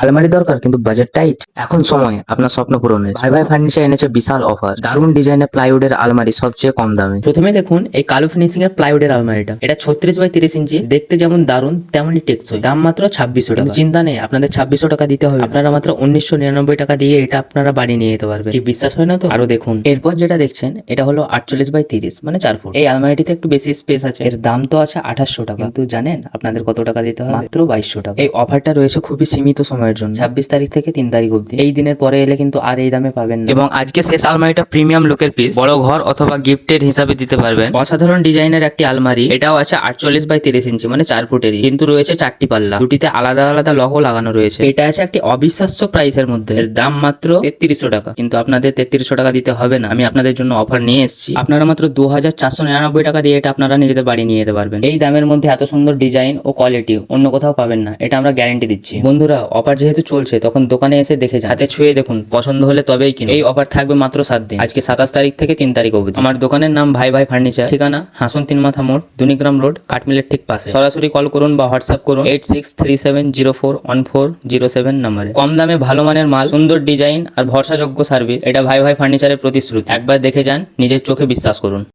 আলমারি দরকার কিন্তু বাজেট টাইট এখন সময় আপনার স্বপ্ন পূরণের। ভাই ভাই ফার্নিচার এনেছে বিশাল অফার দারুণ ডিজাইনের প্লাইউডের আলমারি সবচেয়ে কম দামে। প্রথমে দেখুন এই কালো ফিনিশিং এর প্লাইউডের আলমারিটা। এটা ছত্রিশ বাই তিরিশ ইঞ্চি। দেখতে যেমন দারুণ তেমনই টেকসই। দাম মাত্র ছাব্বিশশো টাকা। চিন্তা নেই আপনাদের ছাব্বিশশো টাকা দিতে হবে। আপনারা মাত্র উনিশশো নিরানব্বই টাকা দিয়ে এটা আপনারা বাড়ি নিয়ে যেতে পারবেন। কি বিশ্বাস হয় না তো? আরও দেখুন। এরপর যেটা দেখছেন এটা হলো আটচল্লিশ বাই তিরিশ মানে চার ফুট। এই আলমারিটিতে একটু বেশি স্পেস আছে। এর দাম তো আছে আঠাশশো টাকা। কিন্তু জানেন আপনাদের কত টাকা দিতে হবে? মাত্র বাইশশো টাকা। এই অফারটা রয়েছে খুবই সীমিত সময়ের জন্য। ছাব্বিশ তারিখ থেকে তিন তারিখ অবধি। এই দিনের পরে এলে কিন্তু আর এই দামে পাবেন না। এবং আজকে শেষ আলমারিটা প্রিমিয়াম লুকের পিস বড় ঘর অথবা গিফটের হিসাবে দিতে পারবেন। অসাধারণ ডিজাইনের একটি আলমারি। এটাও আছে আটচল্লিশ বাই তিরিশ ইঞ্চি মানে চার ফুটেরই। কিন্তু রয়েছে চারটি পাল্লা। দুটিতে আলাদা আলাদা লকও লাগানো রয়েছে। এটা আছে একটি অবিশ্বাস্য প্রাইসের মধ্যে। এর দাম মাত্র তেত্রিশশো টাকা। কিন্তু আপনাদের তেত্রিশশো টাকা দিতে হবে না। আমি আপনাদের জন্য অফার নিয়ে এসেছি। আপনারা মাত্র দু হাজার চারশো নিরানব্বই টাকা দিয়ে এটা আপনারা নিজেদের বাড়ি নিয়ে যেতে পারবেন। এই দামের মধ্যে এত সুন্দর ডিজাইন ও কোয়ালিটি অন্য কোথাও পাবেন না। এটা আমরা গ্যারেন্টি দিচ্ছি। বন্ধুরা অফার যেহেতু চলছে, তখন দোকানে এসে দেখে যান। হাতে ছুঁয়ে দেখুন, পছন্দ হলে তবেই কিনুন। এই অফার থাকবে মাত্র সাত দিন। আজকে সাতাশ তারিখ থেকে তিন তারিখ অবধি। আমার দোকানের নাম ভাই ভাই ফার্নিচার। ঠিকানা হাসন তিন মাথা মোড়, দুনিগ্রাম রোড, কাঠমিলের ঠিক পাশে। সরাসরি কল করুন বা হোয়াটসঅ্যাপ করুন eight six three seven zero four one four zero seven নাম্বারে। কম দামে ভালো মানের মাল, সুন্দর ডিজাইন আর ভরসাযোগ্য সার্ভিস, এটা ভাই ভাই ফার্নিচারের প্রতিশ্রুতি। একবার দেখে যান, নিজের চোখে বিশ্বাস করুন।